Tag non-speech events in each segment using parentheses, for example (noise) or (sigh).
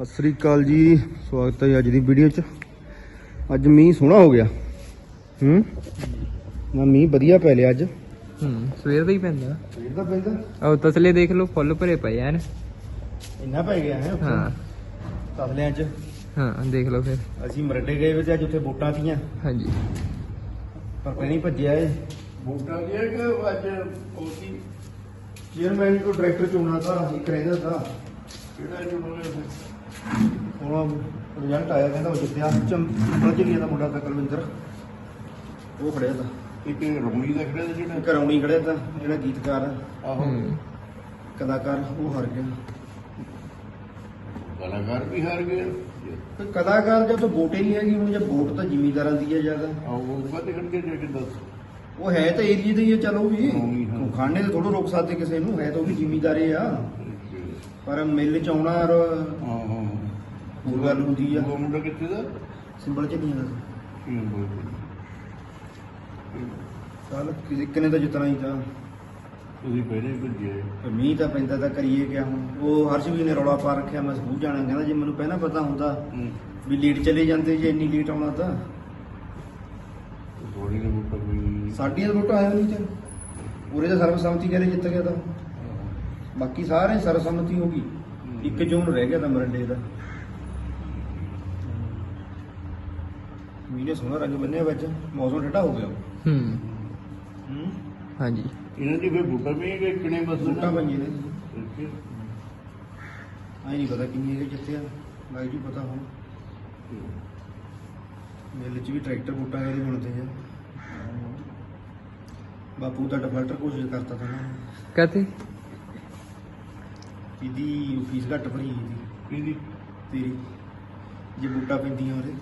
ਸਤਿ ਸ੍ਰੀ ਅਕਾਲ ਜੀ। ਸਵਾਗਤ ਹੈ ਅੱਜ ਦੀ ਵੀਡੀਓ 'ਚ। ਅੱਜ ਮੀਂਹ ਸੋਹਣਾ ਹੋ ਗਿਆ। ਹੂੰ? ਨਾ ਮੀਂਹ ਵਧੀਆ ਪੈ ਲਿਆ ਅੱਜ। ਹੂੰ ਸਵੇਰ ਦਾ ਹੀ ਪੈਂਦਾ। ਸਵੇਰ ਦਾ ਪੈਂਦਾ? ਆਹ ਤਸਲੇ ਦੇਖ ਲਓ ਫੁੱਲ ਭਰੇ ਪਏ ਐਨ। ਇੰਨਾ ਪੈ ਗਿਆ ਹੈ ਹਾਂ। ਤਸਲਿਆਂ 'ਚ? ਹਾਂ ਦੇਖ ਲਓ ਫਿਰ। ਅਸੀਂ ਮਰੱਡੇ ਗਏ ਵੇ ਤੇ ਅੱਜ ਉੱਥੇ ਵੋਟਾਂ ਸੀਆਂ ਹਾਂਜੀ। ਪਰ ਹੀ ਭੱਜਿਆ ਏ। ਵੋਟਾਂ ਦੀਆਂ ਕਿ ਅੱਜ ਉਹਦੀ ਚੇਅਰਮੈਨ ਨੂੰ ਡਾਇਰੈਕਟਰ ਚੁਣਨਾ ਤਾਂ ਇੱਕ ਰਹਿੰਦਾ ਤਾਂ ਕਿਹੜਾ ਚੁਣੋਗੇ ਹੁਣ ਰਿਜ਼ਲਟ ਆਇਆ ਕਹਿੰਦਾ ਉਹ ਜਿੱਤਿਆ। ਚੰਬਲ ਝਲੀਆਂ ਦਾ ਮੁੰਡਾ ਤਾਂ ਕੁਲਵਿੰਦਰ। ਉਹ ਖੜਿਆ ਤਾਂ। ਇੱਕ ਰਮਣੀ ਦਾ ਖੜਾ ਜਿਹੜਾ। ਇੱਕ ਰੌਣੀ ਖੜਿਆ ਤਾਂ ਜਿਹੜਾ ਗੀਤਕਾਰ। ਆ, ਆਹੋ। ਹੂੰ। ਕਲਾਕਾਰ ਉਹ ਹਾਰ ਗਿਆ। ਕਲਾਕਾਰ ਵੀ ਹਾਰ ਗਏ। ਤੇ ਕਲਾਕਾਰ ਜਦ ਤੋਂ ਵੋਟ ਹੀ ਨਹੀਂ ਹੈਗੀ ਹੁਣ ਜੇ ਵੋਟ ਤਾਂ ਜ਼ਿਮੀਂਦਾਰਾਂ ਦੀ ਹੈ ਜ਼ਿਆਦਾ। ਆਹੋ ਉਹ ਬਾਤ ਖੜ ਕੇ ਜਾ ਕੇ ਦੱਸ ਉਹ ਹੈ ਤਾਂ ਏਰੀਏ ਦੇ ਹੀ ਆ, ਚਲੋ ਵੀ। ਹਾਂ, ਹਾਂ। ਖਾਣੇ ਤੇ ਥੋੜਾ ਰੋਕ ਸਕਦੇ ਕਿਸੇ ਨੂੰ ਹੈ ਤਾਂ ਉਹ ਵੀ ਜ਼ਿਮੀਂਦਾਰੇ ਆ। ਪਰ ਮਿਲ ਚ ਆਉਣਾ ਔਰ ਹਾਂ ਹਾਂ। ਹੋਰ ਗੱਲ ਹੁੰਦੀ ਆ। ਉਹ ਮੁੰਡਾ ਕਿੱਥੇ ਦਾ? ਸਿੰਬਲ ਚ ਨਹੀਂ ਆਦਾ ਕੀ ਬੋਲ ਚੱਲ ਕਿਸੇ ਇੱਕ ਨੇ ਤਾਂ ਜਿੱਤਣਾ ਹੀ ਤਾਂ। ਤੁਸੀਂ ਪਹਿਲੇ ਭੱਜੇ ਪਰ ਮੀਂਹ ਤਾਂ ਪੈਂਦਾ ਤਾਂ ਕਰੀਏ ਕਿਆ ਹੁਣ। ਉਹ ਹਰਸ਼ ਵੀ ਨੇ ਰੌਲਾ ਪਾ ਰੱਖਿਆ ਮੈਂ ਸਕੂਲ ਜਾਣਾ ਕਹਿੰਦਾ ਜੇ ਮੈਨੂੰ ਪਹਿਲਾਂ ਪਤਾ ਹੁੰਦਾ ਹੂੰ। ਵੀ ਲੇਟ ਚਲੇ ਜਾਂਦੇ ਜੇ ਇੰਨੀ ਲੇਟ ਆਉਣਾ ਤਾਂ। ਥੋੜੀ ਨੇ ਵੋਟਾਂ ਕੋਈ ਸਾਡੀਆਂ ਤਾਂ ਵੋਟਾਂ ਆਇਆ ਨਹੀਂ ਤੇ। ਉਰੇ ਤਾਂ ਸਰਬਸੰਮਤੀ ਕਹਿੰਦੇ ਜਿੱਤ ਗਿਆ ਤਾਂ। ਬਾਕੀ ਸਾਰੇ ਸਰਬਸੰਮਤੀ ਹੋ ਗਈ। ਇੱਕ ਜੂਨ ਰਹਿ ਗਿਆ ਤਾਂ ਮਰੰਡੇ ਦਾ। ਮੀਨੇ ਸੋਹਣਾ ਰੰਗ ਬੰਨਿਆ ਵਿੱਚ ਮੌਸਮ ਠੰਡਾ ਹੋ ਗਿਆ। ਹੂੰ। ਹੂੰ। ਹਾਂਜੀ। ਇਹਨਾਂ ਦੀ ਫਿਰ ਵੋਟਾਂ ਵੀ ਕਿ ਕਿਨੇ ਬਸ। ਵੋਟਾਂ ਪਈਆਂ ਨੇ। ਆਈ ਨਹੀਂ ਪਤਾ ਕਿੰਨੀ ਇਹ ਜਿੱਤਿਆ ਲੱਗ ਜੂ ਪਤਾ ਹੁਣ। ਮੇਲੇ 'ਚ ਵੀ ਟਰੈਕਟਰ ਵੋਟਾਂ ਇਹਦੇ ਬਣਦੇ ਆ। ਬਾਪੂ ਦਾ ਡਿਫਾਲਟਰ ਕੋਸ਼ਿਸ਼ ਕਰਤਾ ਤਾਂ ਨੇ। ਕਹਤੇ? ਇਹਦੀ ਫੀਸ ਘੱਟ ਭਰੀ ਇਹਦੀ ਕਿਹਦੀ? ਤੇਰੀ। ਜੇ ਬੂਟਾ ਪੈਂਦੀਆਂ ਉਹਦੇ।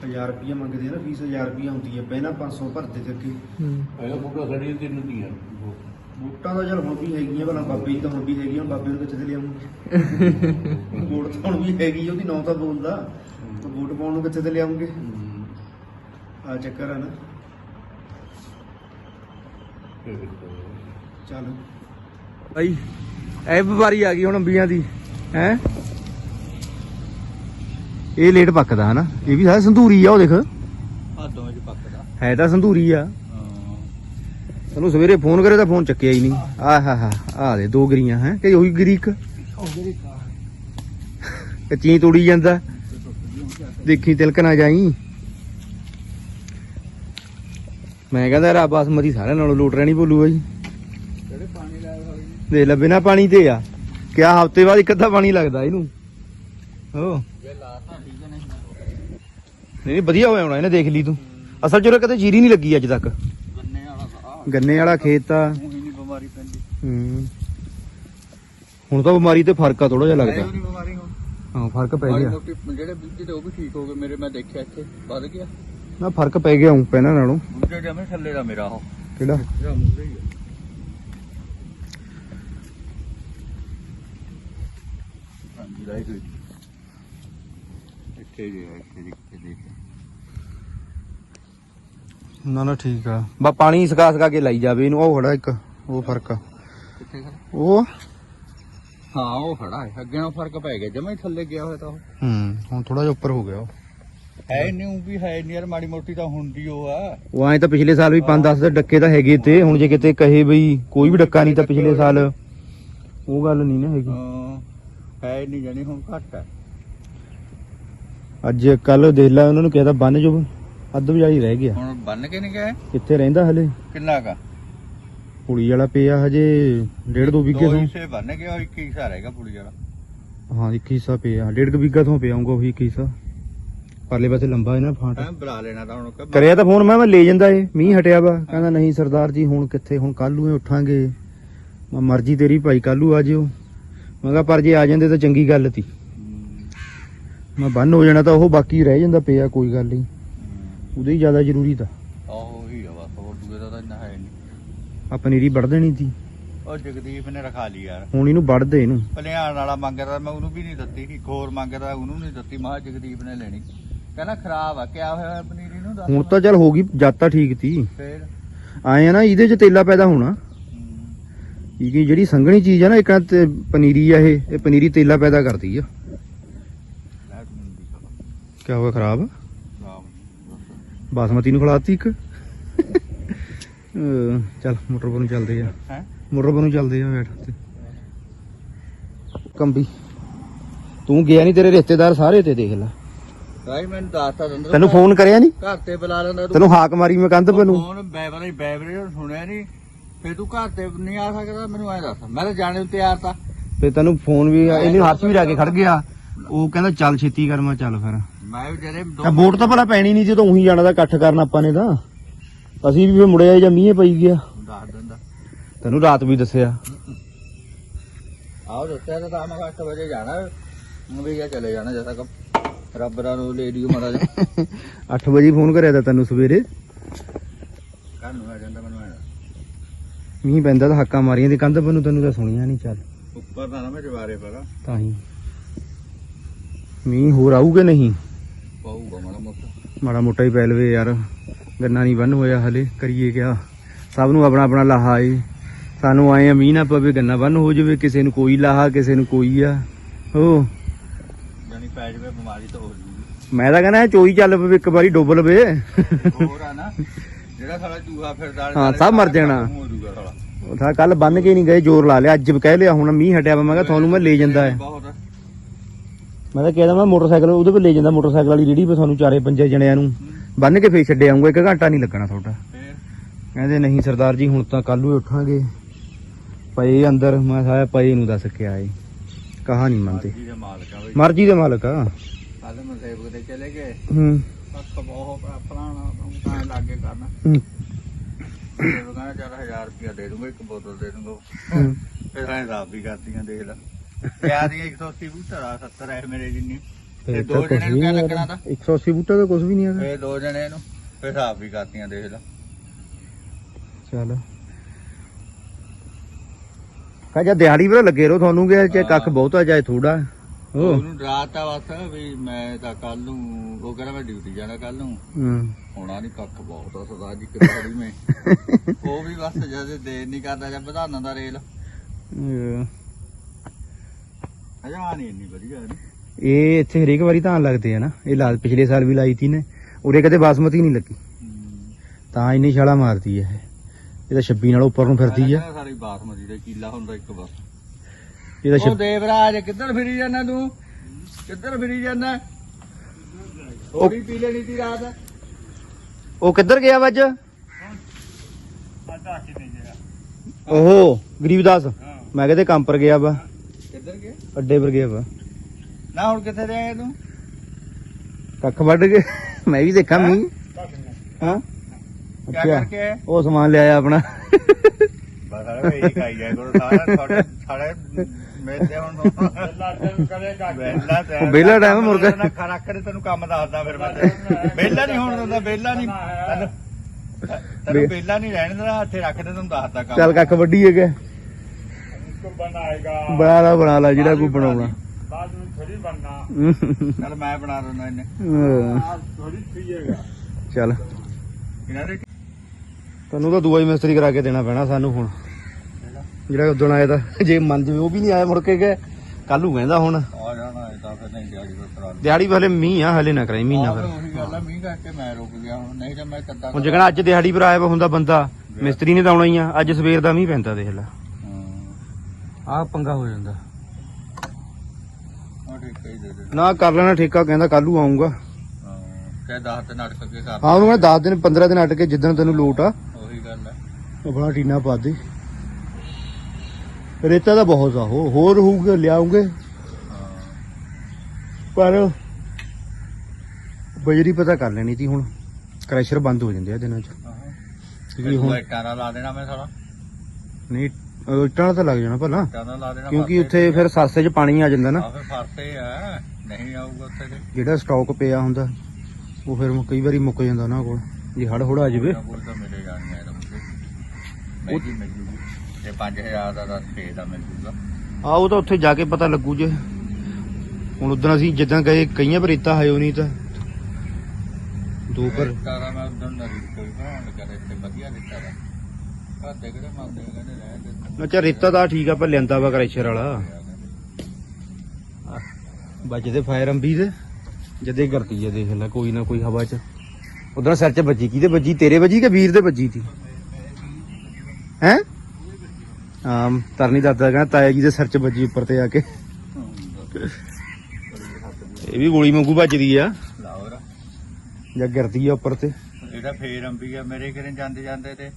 1000 ਰੁਪਿਆ ਮੰਗਦੇ ਆ ਨਾ ਫੀਸ 1000 ਰੁਪਿਆ ਹੁੰਦੀ ਹੈ ਪਹਿਲਾਂ 500 ਭਰਦੇ ਤੇ ਅੱਗੇ। ਹੂੰ। ਪਹਿਲਾਂ ਵੋਟਾਂ ਸਾਡੀਆਂ ਤਿੰਨ ਦੀਆਂ ਬੂਟਾਂ ਦਾ ਚਲ ਹੁਣ ਵੀ ਹੈਗੀਆਂ ਭਲਾ ਬਾਬੇ ਦੀ ਤਾਂ ਹੁਣ ਵੀ ਹੈਗੀਆਂ ਬਾਬੇ ਨੂੰ ਕਿੱਥੇ ਤੇ ਲਿਆਉਂਗੇ? (laughs) ਵੋਟ ਤਾਂ ਹੁਣ ਵੀ ਹੈਗੀ ਉਹਦੀ ਨਾਂ ਤਾਂ ਬੋਲਦਾ ਤਾਂ ਵੋਟ ਪਾਉਣ ਨੂੰ ਕਿੱਥੇ ਤੇ ਲਿਆਉਂਗੇ? ਆ ਚੱਕਰ ਆ ਨਾ। ਚੱਲ। ਭਾਈ ਇਹ ਬਿਮਾਰੀ ਆ ਗਈ ਹੁਣ ਅੰਬੀਆਂ ਦੀ ਹੈ? ਇਹ ਲੇਟ ਪੱਕਦਾ ਹਨਾ। ਇਹ ਵੀ ਸਾਰਾ ਸੰਧੂਰੀ ਆ ਉਹ ਦੇਖ। ਹੱਦੋਂ ਚ ਪੱਕਦਾ। ਹੈ ਤਾਂ ਸੰਧੂਰੀ ਆ। ਤੈਨੂੰ ਸਵੇਰੇ ਫੋਨ ਕਰੇ ਤਾਂ ਫੋਨ ਚੱਕਿਆ ਹੀ ਨਹੀਂ। ਆ ਹਾ ਹਾ ਆ ਦੇ ਦੋ ਗਰੀਆਂ ਹੈ। ਕਿ ਉਹੀ ਗਰੀ ਇੱਕ ਕੱਚੀ ਤੋੜੀ ਜਾਂਦਾ। ਦੇਖੀ ਤਿਲਕ ਨਾ ਜਾਈ। ਮੈਂ ਕਹਿੰਦਾ ਰਾ ਬਾਸਮਤੀ ਸਾਰਿਆਂ ਨਾਲੋਂ ਲੋਟ ਰਹਿਣੀ ਬੋਲੂਗਾ ਜੀ ਜਿਹੜੇ ਪਾਣੀ ਦੇਖ ਲੈ ਬਿਨਾ ਪਾਣੀ ਤੇ ਆ। ਕਿਆ ਹਫ਼ਤੇ ਬਾਅਦ ਇੱਕ ਅੱਧਾ ਪਾਣੀ ਲੱਗਦਾ ਇਹਨੂੰ। ਹੋ। ਨਹੀਂ ਵਧੀਆ ਹੋਇਆ ਹੋਣਾ ਇਹਨੇ ਦੇਖ ਲਈ ਤੂੰ। ਅਸਲ ਚ ਕਦੇ ਜੀਰੀ ਨਹੀਂ ਲੱਗੀ ਅੱਜ ਤੱਕ। ਗੰਨੇ ਵਾਲਾ ਆ ਗੰਨੇ ਵਾਲਾ ਖੇਤ ਆ। ਉਹ ਹੀ ਨਹੀਂ ਬਿਮਾਰੀ ਪੈਂਦੀ। ਹੂੰ। ਹੁਣ ਤਾਂ ਬਿਮਾਰੀ ਤੇ ਫ਼ਰਕ ਆ ਥੋੜਾ ਜਿਹਾ ਲੱਗਦਾ। ਨਹੀਂ ਬਿਮਾਰੀ ਹੁਣ। ਹਾਂ ਫ਼ਰਕ ਪੈ ਗਿਆ। ਮੋਟੀ ਜਿਹੜੇ ਬੀਜੇ ਤੇ ਉਹ ਵੀ ਠੀਕ ਹੋ ਗਏ ਮੇਰੇ ਮੈਂ ਦੇਖਿਆ ਇੱਥੇ ਵੱਧ ਗਿਆ। ਨਾ ਫ਼ਰਕ ਪੈ ਗਿਆ ਹੁਣ ਪਹਿਲਾਂ ਨਾਲੋਂ। ਮੁੰਡੇ ਜਮੇ ਥੱਲੇ ਦਾ ਮੇਰਾ ਉਹ। ਕਿਹੜਾ? ਜਿਹੜਾ ਮੁੰਡੇ ਹੀ ਆ। ਹਾਂਜੀ ਰਾਈਟ ਇੱਥੇ ਜੇ ਨਾ ਨਾ ਠੀਕ ਆ। ਬਾ ਪਾਣੀ ਸਕਾ ਸਕਾ ਕੇ ਲਾਈ ਜਾਵੇ ਇਹਨੂੰ ਉਹ ਖੜਾ ਇੱਕ ਉਹ ਫ਼ਰਕ। ਆ ਕਿੱਥੇ ਖੜਾ? ਉਹ? ਹਾਂ ਉਹ ਖੜਾ ਹੈ। ਅੱਗੇ ਨਾਲ ਫ਼ਰਕ ਪੈ ਗਿਆ ਜਮੇ ਥੱਲੇ ਗਿਆ ਹੋਇਆ ਤਾਂ ਉਹ। ਹੂੰ ਹੁਣ ਥੋੜਾ ਜਿਹਾ ਉੱਪਰ ਹੋ ਗਿਆ ਉਹ। ਹੈ ਨਹੀਂ ਵੀ ਹੈ ਨਹੀਂ ਯਾਰ ਮਾੜੀ ਮੋਟੀ ਤਾਂ ਹੁੰਦੀ ਉਹ ਆ। ਉਹ ਐਂ ਤਾਂ ਪਿਛਲੇ ਸਾਲ ਵੀ 5-10 ਦੇ ਡੱਕੇ ਤਾਂ ਹੈਗੇ ਤੇ ਹੁਣ ਜੇ ਕਿਤੇ ਕਹੇ ਬਈ ਕੋਈ ਵੀ ਡੱਕਾ ਨਹੀਂ ਤਾਂ ਪਿਛਲੇ ਸਾਲ ਉਹ ਗੱਲ ਨਹੀਂ ਨਾ ਹੈਗੀ। ਹਾਂ, ਹੈ ਨਹੀਂ ਜਾਨੀ ਹੁਣ ਘੱਟ ਹੈ। ਅੱਜ ਕੱਲ ਦੇਖ ਲੈ ਉਹਨਾਂ ਨੂੰ ਕਿਹਾ ਤਾਂ ਬੰਨ ਜੋ ਅੱਧ ਵਿਚਾਲੀ ਰਹਿ ਗਿਆ। ਹੁਣ ਬੰਨ ਕੇ ਨਹੀਂ ਗਏ? ਕਿੱਥੇ ਰਹਿੰਦਾ ਹਲੇ? ਕਿੰਨਾ ਕਾ? ਪੁਲੀ ਵਾਲਾ ਪਿਆ ਹਜੇ ਡੇਢ ਦੋ ਵਿਗੇ ਦੋ ਤੋਂ। ਹਿੱਸੇ ਬੰਨ ਕੇ ਉਹ ਇੱਕ ਹਿੱਸਾ ਰਹੇਗਾ ਪੁੜੀ ਵਾਲਾ। ਹਾਂ ਇੱਕ ਹਿੱਸਾ ਪਿਆ। ਡੇਢ ਕੁ ਵਿਗਾ ਤੋਂ ਪਿਆਉਂਗਾ ਉਹੀ ਇੱਕ ਹਿੱਸਾ। ਪਰਲੇ ਪਾਸੇ ਲੰਬਾ ਇਹਨਾਂ ਫਾਂਟ। ਹੈਂ, ਬੁਲਾ ਲੈਣਾ ਤਾਂ ਹੁਣ ਕਿ ਕਰਿਆ ਤਾਂ ਫੋਨ ਮੈਂ ਮੈਂ ਲੈ ਜਾਂਦਾ ਏ। ਮੀਂਹ ਹਟਿਆ ਵਾ। ਕਹਿੰਦਾ ਨਹੀਂ ਸਰਦਾਰ ਜੀ ਹੁਣ ਕਿੱਥੇ ਹੁਣ ਕੱਲੂ ਉੱਠਾਂਗੇ। ਮੈਂ ਮਰਜ਼ੀ ਤੇਰੀ ਭਾਈ ਕੱਲੂ ਆ ਜਿਓ। ਮੈਂ ਕਿਹਾ ਪਰ ਜੇ ਆ ਜਾਂਦੇ ਤਾਂ ਚੰਗੀ ਗੱਲ ਤੀ। ਮੈਂ ਬੰਨ ਹੋ ਜਾਣਾ ਤਾਂ ਉਹ ਬਾਕੀ ਰਹਿ ਜਾਂਦਾ ਪਿਆ ਕੋਈ ਗੱਲ ਨਹੀਂ। ਉਹਦੇ ਹੀ ਜ਼ਿਆਦਾ ਜ਼ਰੂਰੀ ਤਾਂ। ਉਹ ਹੀ ਆ ਬਸ ਹੋਰ ਦੂਏ ਦਾ ਤਾਂ ਇੰਨਾ ਹੈ ਨਹੀਂ। ਆ ਪਨੀਰੀ ਵੱਢ ਦੇਣੀ ਤੀ ਉਹ ਜਗਦੀਪ ਨੇ ਰਖਾ ਲਈ ਯਾਰ। ਹੁਣ ਇਹਨੂੰ ਵੱਢ ਦੇ ਇਹਨੂੰ। ਭਲਿਆਣ ਵਾਲਾ ਮੰਗਦਾ ਮੈਂ ਉਹਨੂੰ ਵੀ ਨਹੀਂ ਦਿੱਤੀ ਇੱਕ ਹੋਰ ਮੰਗਦਾ ਉਹਨੂੰ ਨਹੀਂ ਦਿੱਤੀ ਮਹਾ ਜਗਦੀਪ ਨੇ ਲੈਣੀ। ਕਹਿੰਦਾ ਖਰਾਬ ਆ ਕਿਆ ਹੋਇਆ ਪਨੀਰੀ ਨੂੰ ਦੱਸ ਹੁਣ ਤਾਂ ਚੱਲ ਹੋ ਗਈ ਜਾਤਾ ਠੀਕ ਤੀ। ਫੇਰ? ਆਏ ਆ ਨਾ ਇਹਦੇ ਚ ਤੇਲਾ ਪੈਦਾ ਹੋਣਾ। ਹੂੰ। ਕੀ ਕੀ ਜਿਹੜੀ ਸੰਘਣੀ ਚੀਜ਼ ਆ ਨਾ ਇੱਕ ਤੇ ਪਨੀਰੀ ਆ ਇਹ ਇਹ ਪਨੀਰੀ ਤੇਲਾ ਪੈਦਾ ਕਰਦੀ ਆ। ਕਿਆ ਹੋਇਆ ਖਰਾਬ? ਬਾਸਮਤੀ ਨੂੰ ਖਿਲਾਤੀ ਇੱਕ? (laughs) ਚੱਲ ਮੋਟਰ ਪਰ ਨੂੰ ਚੱਲਦੇ ਆ। ਹੈ? ਮੋਟਰ ਪਰ ਨੂੰ ਚੱਲਦੇ ਆ ਬੈਠ ਤੇ ਕੰਬੀ ਤੂੰ ਗਿਆ ਨਹੀਂ ਤੇਰੇ ਰਿਸ਼ਤੇਦਾਰ ਸਾਰੇ ਤੇ ਦੇਖ ਲੈ। ਭਾਈ ਮੈਨੂੰ ਦੱਸਤਾ ਦਿੰਦਾ ਤੈਨੂੰ ਫੋਨ ਕਰਿਆ ਨਹੀਂ ਘਰ ਤੇ ਬੁਲਾ ਲੈਂਦਾ ਤੈਨੂੰ ਹਾਕ ਮਾਰੀ ਮੈਂ ਕੰਧ ਪਨੂੰ ਫੋਨ ਬੈਬਰੇ ਬੈਬਰੇ ਸੁਣਿਆ ਨਹੀਂ ਫੇ ਤੂੰ ਘਰ ਤੇ ਨਹੀਂ ਆ ਸਕਦਾ ਮੈਨੂੰ ਐ ਦੱਸ। ਮੈਂ ਤਾਂ ਜਾਣੇ ਨੂੰ ਤਿਆਰ ਤਾਂ। ਤੇ ਤੈਨੂੰ ਫੋਨ ਵੀ ਇਹਨੇ ਹੱਥ ਵੀ ਲਾ ਕੇ ਖੜ ਗਿਆ। ਉਹ ਕਹਿੰਦਾ ਚੱਲ ਛੇਤੀ ਕਰ ਮੈਂ ਚੱਲ ਫਿਰ। ਮੈਂ ਵੀ ਜਿਹੜੇ ਤਾਂ ਵੋਟ ਤਾਂ ਭਲਾ ਪੈਣੀ ਨਹੀਂ ਜਦੋਂ ਉਹੀ ਜਾਣਾ ਦਾ ਇਕੱਠ ਕਰਨ ਆਪਾਂ ਨੇ ਤਾਂ। ਅਸੀਂ ਵੀ ਫਿਰ ਮੁੜਿਆ ਜਾਂ ਮੀਂਹ ਪਈ ਗਿਆ। ਦੱਸ ਦਿੰਦਾ। ਤੈਨੂੰ ਰਾਤ ਵੀ ਦੱਸਿਆ। ਆਹ ਦੱਸਿਆ ਤਾਂ ਤਾਂ ਮੈਂ 8 ਵਜੇ ਜਾਣਾ। ਮੈਂ ਵੀ ਕਿਹਾ ਚਲੇ ਜਾਣਾ ਜਦ ਤੱਕ। ਰੱਬ ਦਾ ਨੂੰ ਲੈ ਲਿਓ ਮਾੜਾ ਜਿਹਾ। (laughs) 8 ਵਜੇ ਫੋਨ ਕਰਿਆ ਤਾਂ ਤੈਨੂੰ ਸਵੇਰੇ। ਘਰ ਨੂੰ ਆ ਜਾਂਦਾ ਮੈਨੂੰ ਐਂ। ਦੱਸ। ਮੀਂਹ ਪੈਂਦਾ ਤਾਂ ਹੱਕਾਂ ਮਾਰੀਆਂ ਦੀ ਕੰਧ ਪਨੂੰ ਤੈਨੂੰ ਤਾਂ ਸੁਣੀਆਂ ਨਹੀਂ ਚੱਲ। ਉੱਪਰ ਤਾਂ ਨਾ ਮੈਂ ਜਵਾਰੇ ਪਰ। ਤਾਂ ਹੀ। ਮੀਂਹ ਹੋਰ ਆਊਗੇ ਨਹੀਂ? ਮਾੜਾ ਮੋਟਾ ਹੀ ਪੈ ਲਵੇ ਯਾਰ। ਗੰਨਾ ਨਹੀਂ ਬੰਨ ਹੋਇਆ ਹਲੇ ਕਰੀਏ ਕਿਆ? ਸਭ ਨੂੰ ਆਪਣਾ ਆਪਣਾ ਲਾਹਾ ਏ। ਸਾਨੂੰ ਆਏ ਆ ਮੀਂਹ ਨਾ ਪਵੇ ਗੰਨਾ ਬੰਨ ਹੋ ਜਾਵੇ ਕਿਸੇ ਨੂੰ ਕੋਈ ਲਾਹਾ ਕਿਸੇ ਨੂੰ ਕੋਈ ਆ। ਹੋ ਜਾਨੀ ਪੈ ਜਵੇ ਬਿਮਾਰੀ ਤਾਂ ਹੋ ਜੂਗੀ। ਮੈਂ ਤਾਂ ਕਹਿੰਦਾ ਚੋਈ ਚੱਲ ਪਵੇ ਇੱਕ ਵਾਰੀ ਡੁੱਬ ਲਵੇ। ਹੋਰ ਆ ਨਾ ਜਿਹੜਾ ਸਾਲਾ ਚੂਹਾ ਫਿਰਦਾ ਹਾਂ, ਸਭ ਮਰ ਜਾਣਾ। ਹੋ ਜੂਗਾ ਸਾਲਾ। ਉਹ ਤਾਂ ਕੱਲ ਬੰਨ ਕੇ ਨਹੀਂ ਗਏ ਜ਼ੋਰ ਲਾ ਲਿਆ। ਅੱਜ ਕਹਿ ਲਿਆ ਹੁਣ ਮੀਂਹ ਹਟਿਆ ਵਾ ਮੈਂ ਕਿਹਾ ਤੁਹਾਨੂੰ ਮੈਂ ਲੈ ਜਾਂਦਾ ਹੈ ਮੈਂ ਤਾਂ ਕਹਿਦਾ ਮੈਂ ਮੋਟਰਸਾਈਕਲ ਉਹਦੇ ਕੋਲ ਲੈ ਜਾਂਦਾ ਮੋਟਰਸਾਈਕਲ ਵਾਲੀ ਰੇੜੀ 'ਤੇ ਤੁਹਾਨੂੰ ਚਾਰੇ ਪੰਜੇ ਜਣਿਆਂ ਨੂੰ। ਬੰਨ ਕੇ ਫੇਰ ਛੱਡੇ ਆਉਂਗਾ ਇੱਕ ਘੰਟਾ ਨਹੀਂ ਲੱਗਣਾ ਤੁਹਾਡਾ। ਕਹਿੰਦੇ ਨਹੀਂ ਸਰਦਾਰ ਜੀ ਹੁਣ ਤਾਂ ਕੱਲ ਨੂੰ ਹੀ ਉੱਠਾਂਗੇ। ਪਏ ਅੰਦਰ ਮੈਂ ਸਾਇਆ ਪਏ ਨੂੰ ਦੱਸ ਕੇ ਆਏ। ਕਹਾ ਨਹੀਂ ਮੰਨਦੇ। ਦੇ ਮਰਜ਼ੀ ਦੇ ਮਾਲਕ ਆ। ਕੱਲ ਮੈਂ ਸੇਵਕ ਤੇ ਚਲੇ ਗਏ। ਹੂੰ। ਪੱਕ ਬਹੁਤ ਫਲਾਣਾ ਤਾਂ ਲਾਗੇ ਕਰਨਾ। ਹੂੰ, ਸੇਵਕ ਕਹਿੰਦਾ ਚੱਲ 1000 ਰੁਪਇਆ ਦੇ ਦੂੰਗਾ ਇੱਕ ਬੋਤਲ ਦੇ ਦੂੰਗਾ। ਫਿਰ ਐਂ ਰਾਬ ਵੀ ਕਰਦੀਆਂ ਦੇਖ ਲੈ। ਪਿਆ ਦੀਆਂ 180 ਬੂਟਾ 70 ਹੈ ਮੇਰੇ ਜਿੰਨੀ। ਤੇ ਦੋ ਕੁਛ ਜਣੇ ਨੂੰ ਵੀ ਕਿਆ ਨਹੀਂ ਲੱਗਣਾ ਹੈਗਾ। ਤਾਂ 180 ਬੂਟਾ ਤਾਂ ਕੁਝ ਵੀ ਨਹੀਂ ਹੈਗਾ। ਫੇਰ ਦੋ ਜਣੇ ਨੂੰ ਫਿਰ ਹਿਸਾਬ ਵੀ ਕਰਦੀਆਂ ਦੇਖ ਲੈ ਚੱਲ। ਕਾ ਜਾਂ ਦਿਹਾੜੀ ਵੇਲੇ ਲੱਗੇ ਰਹੋ ਤੁਹਾਨੂੰ ਕਿ ਚਾਹੇ ਕੱਖ ਬਹੁਤਾ ਚਾਹੇ ਥੋੜਾ ਉਹ ਉਹਨੂੰ ਰਾਤ ਆ ਬਸ ਵੀ ਮੈਂ ਤਾਂ ਕੱਲ ਨੂੰ ਉਹ ਕਹਿੰਦਾ ਮੈਂ ਡਿਊਟੀ ਜਾਣਾ ਕੱਲ ਨੂੰ। ਹੂੰ। ਹੋਣਾ ਨਹੀਂ ਕੱਖ ਬਹੁਤ ਆ ਸਰਦਾਰ ਜੀ ਮੈਂ। (laughs) ਉਹ ਵੀ ਬਸ ਜਦ ਦੇ ਨਹੀਂ ਕਰਦਾ ਜਾਂ ਵਧਾਨਾਂ ਦਾ ਰੇਲ। ਅਹ, ਹਜਾ ਨਹੀਂ ਇੰਨੀ ਵਧੀਆ ਹੈ ਇਹ ਇੱਥੇ ਹਰੇਕ ਵਾਰੀ ਧਾਨ ਲੱਗਦੇ ਆ ਨਾ। ਇਹ ਲਾ ਪਿਛਲੇ ਸਾਲ ਵੀ ਲਾਈ ਤੀ ਨੇ। ਉਰੇ ਕਦੇ ਬਾਸਮਤੀ ਨਹੀਂ ਲੱਗੀ। ਤਾਂ ਇੰਨੀ ਛਾਲਾ ਮਾਰਦੀ ਹੈ ਇਹ। ਤਾਂ 26 ਨਾਲ ਉੱਪਰ ਨੂੰ ਫਿਰਦੀ ਆ। ਸਾਰੀ ਬਾਸਮਤੀ ਦਾ ਕੀਲਾ ਹੁੰਦਾ ਇੱਕ ਬਸ ਇਹ ਤਾਂ ਉਹ 26 ਦੇਵਰਾਜ ਕਿੱਧਰ ਫਿਰੀ ਜਾਂਦਾ ਤੂੰ? ਕਿੱਧਰ ਫਿਰੀ ਜਾਂਦਾ? ਥੋੜੀ ਪੀ ਲੈਣੀ ਤੀ ਰਾਤ। ਉਹ ਕਿੱਧਰ ਗਿਆ ਵੱਜ ਓਹੋ ਗਰੀਬਦਾਸ ਮੈਂ ਕਿਤੇ ਕੰਮ ਪਰ ਗਿਆ ਵਾ। ਕਿੱਧਰ ਗਿਆ ਅੱਡੇ ਪਰ ਗਿਆ ਵਾ ਨਾ ਹੁਣ ਕਿੱਥੇ ਰਿਹਾ ਤੂੰ? ਕੱਖ ਵੱਢ ਕੇ ਮੈਂ ਵੀ ਦੇਖਾਂ ਮੀਂਹ। ਹਾਂ? ਕਿਆ ਕਰਕੇ? ਉਹ ਸਮਾਨ ਲਿਆਇਆ ਆਪਣਾ। ਬਸ ਆ ਵੇ ਖਾਈ ਜਾਏ ਕਰੋ ਸਾਰਾ ਤੁਹਾਡੇ ਮੇਤੇ ਹੁਣ (laughs) ਬੇਲਾ ਤੇ ਉਹ ਵਿਹਲਾ time ਮੁਰਗਾ। ਨਾ ਤੈਨੂੰ ਕੰਮ ਦੱਸਦਾ ਫਿਰ ਮੈਂ ਬੇਲਾ ਨਹੀਂ ਹੋਣ ਦਿੰਦਾ ਬੇਲਾ ਨਹੀਂ। ਤੈਨੂੰ ਬੇਲਾ ਨਹੀਂ ਰਹਿਣ ਦਿੰਦਾ ਇੱਥੇ ਰੱਖ ਦੇ ਤੈਨੂੰ ਦੱਸਦਾ ਕੰਮ। ਚੱਲ ਕੱਖ ਵੱਢੀ ਹੈਗਾ। ਬਣਾਏਗਾ। ਬਾਰਾ ਬਣਾ ਲੈ ਜਿਹੜਾ ਕੋਈ ਬਣਾਉਣਾ। ਬਾਅਦ ਵਿੱਚ ਥੋੜੀ ਬਣਨਾ। ਚਲ ਮੈਂ ਬਣਾ ਦਿੰਦਾ ਇਹਨੇ। ਚਲ। ਤੈਨੂੰ ਤਾਂ ਦੂਆ ਮਿਸਤਰੀ ਕਰਾ ਕੇ ਦੇਣਾ ਪੈਣਾ ਸਾਨੂੰ ਹੁਣ। ਜਿਹੜਾ ਉਦੋਂ ਆਇਆ ਤਾਂ ਜੇ ਮੰਨ ਜਵੇ ਉਹ ਵੀ ਨਹੀਂ ਆਇਆ ਮੁੜ ਕੇ ਕਿ ਕੱਲ ਨੂੰ ਕਹਿੰਦਾ ਹੁਣ। ਦਿਹਾੜੀ ਤੋਂ ਕਰਾ ਵਾਲੇ ਮੀਂਹ ਆ ਹਲੇ ਨਾ ਕਰਾਈ ਮਹੀਨਾ ਫਿਰ। ਉਹੀ ਮੀਂਹ ਕਰਕੇ ਮੈਂ ਰੁਕ ਗਿਆ ਹੁਣ ਨਹੀਂ ਤਾਂ ਮੈਂ ਕੱਦਾ ਹੁਣ ਜਿਹੜਾ ਅੱਜ ਦਿਹਾੜੀ ਪਰ ਆਇਆ ਹੁੰਦਾ ਬੰਦਾ ਮਿਸਤਰੀ ਨੇ ਤਾਂ ਆਉਣਾ ਹੀ ਆ ਅੱਜ ਸਵੇਰ ਦਾ ਮੀਂਹ ਪੈਂਦਾ ਆਹ ਪੰਗਾ ਹੋ ਜਾਂਦਾ। ਉਹ ਠੀਕ ਹੀ ਦੇ ਦੇ ਨਾ ਕਰ ਲੈਣਾ ਠੇਕਾ ਕਹਿੰਦਾ ਕੱਲ ਨੂੰ ਆਉਂਗਾ ਹਾਂ ਕਹਿ ਦਸ ਤੇ ਨਾਟਕ ਕੇ ਕਰ ਹਾਂ ਉਹਨੂੰ ਮੈਂ 10 ਦਿਨ 15 ਦਿਨ ਅਟ ਕੇ ਜਿੱਦਣ ਤੈਨੂੰ ਲੋਟ ਆ। ਉਹੀ ਗੱਲ ਹੈ। ਆਪਣਾ ਟੀਨਾ ਪਾ ਦੇ ਰੇਤਾ ਦਾ ਬਹੁਤ ਆ ਹੋ ਹੋਰ ਹੋਊਗਾ ਲਿਆਉਂਗੇ ਹਾਂ ਪਰ ਬਜਰੀ ਪਤਾ ਕਰ ਲੈਣੀ ਸੀ ਹੁਣ। ਕ੍ਰੈਸ਼ਰ ਬੰਦ ਹੋ ਜਾਂਦੇ ਆ ਦਿਨਾਂ ਚ। ਕਿਉਂਕਿ ਹੁਣ ਨਾਲ ਲਾ ਦੇਣਾ ਮੈਂ ਸਾਲਾ ਨਹੀਂ ਇੱਟਾਂ ਤਾਂ ਲੱਗ ਜਾਣਾ ਭਲਾ। ਲਾ ਦੇਣਾ ਕਿਉਂਕਿ ਉੱਥੇ ਫਿਰ ਸਰਸੇ 'ਚ ਪਾਣੀ ਆ ਜਾਂਦਾ ਨਾ। ਆ ਫਿਰ ਫਰਤੇ ਆ ਨਹੀਂ ਆਊਗਾ ਉੱਥੇ ਤੇ। ਜਿਹੜਾ ਸਟਾਕ ਪਿਆ ਹੁੰਦਾ ਉਹ ਫਿਰ ਕਈ ਵਾਰੀ ਮੁੱਕ ਜਾਂਦਾ ਉਹਨਾਂ ਕੋਲ। ਜੇ ਹੜ ਹੁੜ ਆ ਜਾਵੇ। ਤਾਂ ਮਿਲੇ ਜਾਣੀ ਹੈ ਮੁਝੇ ਮਹਿੰਗੀ ਮਿਲ ਜੂਗੀ। ਤੇ 5000 ਦਾ ਦਾ 6 ਦਾ ਮਿਲ ਜੂਗਾ। ਆ ਉਹ ਤਾਂ ਉੱਥੇ ਜਾ ਕੇ ਪਤਾ ਲੱਗੂ ਜੇ। ਹੁਣ ਉਦੋਂ ਅਸੀਂ ਜਿੱਦਾਂ ਗਏ ਕਈਆਂ ਪਰ ਰੇਤਾ ਹਾਇਓ ਨਹੀਂ ਤਾਂ। ਦੋ ਪਰ ਤਾਰਾ ਮੈਂ ਉਦੋਂ ਨਰੀ ਕੋਈ ਬਣਾਉਣ ਲੱਗਾ ਤੇ ਵਧੀਆ ਦਿੱਤਾ ਦਾ। ਘਰ ਦੇ ਕਿਹੜੇ ਮੰਨਦੇ ਆ, ਕਹਿੰਦੇ ਰਹਿ ਦੇ। ਅੱਛਾ ਰੇਤਾ ਤਾਂ ਠੀਕ ਆ ਪਰ ਲਿਆਂਦਾ ਵਾ ਕ੍ਰੈਸ਼ਰ ਵਾਲਾ। ਵੱਜਦੇ ਫਾਇਰ ਅੰਬੀ ਦੇ। ਜਦੇ ਕਰਤੀ ਆ ਦੇਖ ਲੈ ਕੋਈ ਨਾ ਕੋਈ ਹਵਾ ਚ। ਉਧਰ ਸਿਰ ਚ ਵੱਜੀ ਕਿਹਦੇ ਵੱਜੀ? ਤੇਰੇ ਵੱਜੀ ਕਿ ਵੀਰ ਦੇ ਵੱਜੀ ਤੀ ਹੈ? ਹਾਂ ਤਰਨੀ ਦਾਦਾ ਕਹਿੰਦਾ ਤਾਇਆ ਜੀ ਦੇ ਸਿਰ ਚ ਵੱਜੀ ਉੱਪਰ ਤੇ ਆ ਕੇ। ਇਹ ਵੀ ਗੋਲੀ ਵਾਂਗੂ ਵੱਜਦੀ ਆ। ਲਾਹੌਰ ਜਾਂ ਗਿਰਦੀ ਆ ਉੱਪਰ ਤੇ। ਇਹਦਾ ਫੇਰ ਅੰਬੀ ਆ ਮੇਰੇ ਘਰੇ ਜਾਂਦੇ ਜਾਂਦੇ ਤੇ।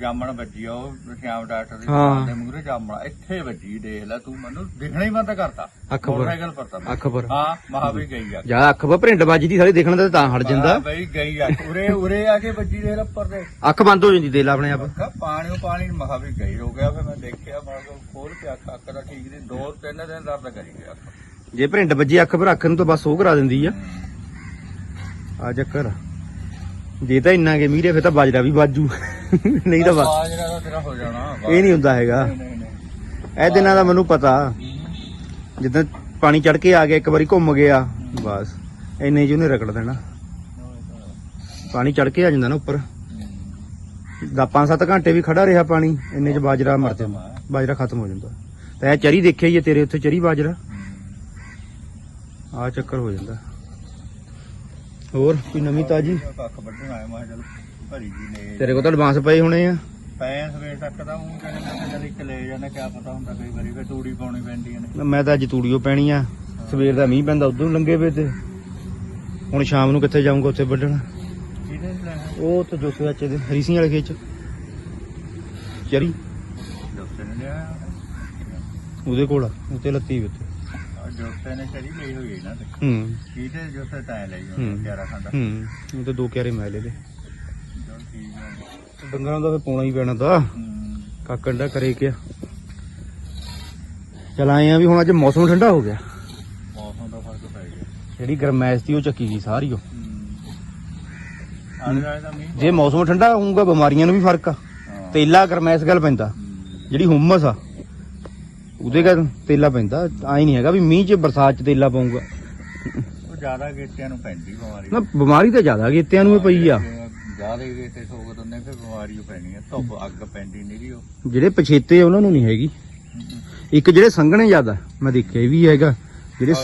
ਜਾਮਣ ਵੱਜੀ ਆ ਉਹ ਸ਼ਿਆਮ ਡਾਕਟਰ ਦੀ ਹਾਂ। ਦੁਕਾਨ ਦੇ ਮੂਹਰੇ ਜਾਮਣ। ਇੱਥੇ ਵੱਜੀ ਦੇਖ ਲੈ ਤੂੰ ਮੈਨੂੰ ਦਿਖਣਾ ਹੀ ਬੰਦ ਕਰਤਾ। ਪਰ। ਮੋਟਰਸਾਈਕਲ ਪਰ ਤਾਂ ਅੱਖ ਪਰ ਹਾਂ ਮਹਾਵੀਰ ਗਈ ਆ। ਜਾਂ ਅੱਖ ਵਾ ਪ੍ਰਿੰਡ ਵੱਜਦੀ ਸਾਰੀ ਦੇਖਣ ਦਾ ਤਾਂ ਹਟ ਜਾਂਦਾ। ਹਾਂ ਬਈ ਗਈ ਆ। ਉਰੇ ਉਰੇ ਆ ਕੇ ਵੱਜੀ ਦੇਖ ਲੈ ਉੱਪਰ ਦੇ ਅੱਖ ਬੰਦ ਹੋ ਜਾਂਦੀ ਦੇਖ ਲੈ ਆਪਣੇ ਆਪ। ਅੱਖਾਂ ਪਾਣੀ ਉਹ ਪਾਣੀ ਮਹਾਵੀਰ ਗਈ ਰੋ ਗਿਆ ਫਿਰ ਮੈਂ ਦੇਖਿਆ ਮੈਂ ਖੋਲ ਕੇ ਅੱਖ ਅੱਖ ਦਾ ਠੀਕ ਨਹੀਂ ਦੋ ਤਿੰਨ ਦਿਨ ਦਰਦ ਕਰੀ ਗਿਆ। ਜੇ ਪ੍ਰਿੰਡ ਵੱਜੀ ਅੱਖ ਪਰ ਅੱਖ ਨੂੰ ਤਾਂ ਬਸ ਉਹ ਕਰਾ ਦਿੰਦੀ ਆ। ਆ ਚੱਕਰ। ਜੇ ਤਾਂ ਇੰਨਾ ਕੇ ਮੀਰੇ ਫਿਰ ਤਾਂ ਬਾਜਰਾ ਵੀ ਬਾਜੂ। ਨਹੀਂ ਤਾਂ ਆਵਾਜ਼ ਜਿਹੜਾ ਤੇਰਾ ਹੋ ਜਾਣਾ ਇਹ ਨਹੀਂ ਹੁੰਦਾ ਹੈਗਾ। ਇਹ ਦਿਨਾਂ ਦਾ ਮੈਨੂੰ ਪਤਾ। ਜਿੱਦਾਂ ਪਾਣੀ ਚੜ ਕੇ ਆ ਗਿਆ ਇੱਕ ਵਾਰੀ ਘੁੰਮ ਗਿਆ ਬਸ। ਇੰਨੇ ਚ ਉਹਨੇ ਰਗੜ ਦੇਣਾ। ਪਾਣੀ ਚੜ ਕੇ ਆ ਜਾਂਦਾ ਨਾ ਉੱਪਰ। ਦਾ 5-7 ਘੰਟੇ ਵੀ ਖੜਾ ਰਿਹਾ ਪਾਣੀ ਇੰਨੇ ਚ ਬਾਜਰਾ ਮਰ ਜਾਂਦਾ। ਬਾਜਰਾ ਖਤਮ ਹੋ ਜਾਂਦਾ। ਤਾਂ ਇਹ ਚਰੀ ਦੇਖਿਆ ਹੀ ਹੈ ਤੇਰੇ ਉੱਥੇ ਚਰੀ ਬਾਜਰਾ? ਆ ਚੱਕਰ ਹੋ ਜਾਂਦਾ। ਹੋਰ ਕੋਈ ਨਵੀਂ ਤਾਜੀ? ਕੱਖ ਵੱਢਣ ਆਇਆ ਮੈਂ ਚੱਲ ਭਰੀ ਜੀ ਨੇ। ਤੇਰੇ ਕੋਲ ਤਾਂ ਐਡਵਾਂਸ ਪਏ ਹੋਣੇ ਆ। ਪੈ ਸਵੇਰ ਤੱਕ ਦਾ ਉਹ ਕਹਿੰਦੇ ਚੱਲ ਇੱਕ ਲੈ ਜਾਣਾ ਕਿਆ ਪਤਾ ਹੁੰਦਾ ਕਈ ਵਾਰੀ ਫਿਰ ਤੂੜੀ ਪਾਉਣੀ ਪੈਂਦੀਆਂ ਨੇ। ਮੈਂ ਤਾਂ ਅੱਜ ਤੂੜੀਓ ਪੈਣੀ ਆ। ਸਵੇਰ ਦਾ ਮੀਂਹ ਪੈਂਦਾ ਉਦੋਂ ਲੰਗੇ ਵੇ ਤੇ। ਹੁਣ ਸ਼ਾਮ ਨੂੰ ਕਿੱਥੇ ਜਾਊਂਗਾ ਉੱਥੇ ਵੱਢਣ? ਉਹ ਤੇ ਜੋਸੇ ਚਾਚੇ ਦੇ ਹਰੀਸੀਆਂ ਵਾਲੇ ਖੇਤ ਚ। ਚਰੀ ਉਹਦੇ ਕੋਲ ਉੱਤੇ ਲੱਤੀ ਵੀ ਉੱਤੇ ਆ ਜੋਸੇ ਨੇ ਚੜੀ ਲਈ ਹੋਈ ਨਾ ਤੇ। ਹੂੰ। ਕਿਹਦੇ ਜੋਸੇ ਤਾਂ ਲਈ ਹੂੰ। ਹੋਈ ਪਿਆਰਾ ਖਾਂਦਾ। ਹੂੰ। ਉਹ ਤੇ ਦੋ ਕਿਆਰੇ ਮੈਂ ਲੈ ਲੈ ਚਲ ਠੀਕ ਆ। ਡੰਗਰਾਂ ਦਾ ਫੇ ਪਾਉਣਾ ਹੀ ਪੈਣਾ ਤਾਂ। ਹੂੰ। ਕਾਕਣ ਦਾ ਕਰੇ ਕਿਆ। ਚਲ ਆਏ ਆ ਵੀ ਹੁਣ ਅੱਜ ਮੌਸਮ ਠੰਡਾ ਹੋ ਗਿਆ। ਮੌਸਮ ਦਾ ਫ਼ਰਕ ਪੈ ਗਿਆ। ਜਿਹੜੀ ਗਰਮੈਸ਼ ਸੀ ਉਹ ਚੱਕੀ ਗਈ ਸਾਰੀ ਉਹ। ਦਾ ਜੇ ਮੌਸਮ ਠੰਡਾ ਹੋਊਗਾ ਬਿਮਾਰੀਆਂ ਨੂੰ ਵੀ ਫ਼ਰਕ ਆ। ਤੇਲਾ ਗਰਮੈਸ਼ ਗੱਲ ਪੈਂਦਾ। ਜਿਹੜੀ ਹੁਮਸ ਆ। ਉਹਦੇ ਕਾ ਤੇਲਾ ਪੈਂਦਾ ਆਈ ਨਹੀਂ ਹੈਗਾ ਵੀ ਮੀਂਹ 'ਚ ਬਰਸਾਤ 'ਚ ਤੇਲਾ ਪਾਊਗਾ। ਉਹ ਜ਼ਿਆਦਾ ਗੇਟਿਆਂ ਨੂੰ ਪੈਂਦੀ ਬਿਮਾਰੀ। ਨਾ ਬਿਮਾਰੀ ਤਾਂ ਜ਼ਿਆਦਾ ਗੇਤਿਆਂ ਨੂੰ ਹੀ ਪਈ ਆ। ਜ਼ਿਆਦਾ ਗੇਟੇ ਸੋਕ ਦਿੰਦੇ ਫਿਰ ਬਿਮਾਰੀ ਉਹ ਪੈਣੀ ਆ ਧੁੱਪ ਅੱਗ ਪੈਂਦੀ ਨਹੀਂ ਉਹ। ਜਿਹੜੇ ਪਛੇਤੇ ਆ ਉਹਨਾਂ ਨੂੰ ਨਹੀਂ ਹੈਗੀ। ਇੱਕ ਜਿਹੜੇ ਸੰਘਣੇ ਜ਼ਿਆਦਾ ਮੈਂ ਦੇਖਿਆ ਇਹ ਵੀ ਹੈਗਾ। ਜਿਹੜੇ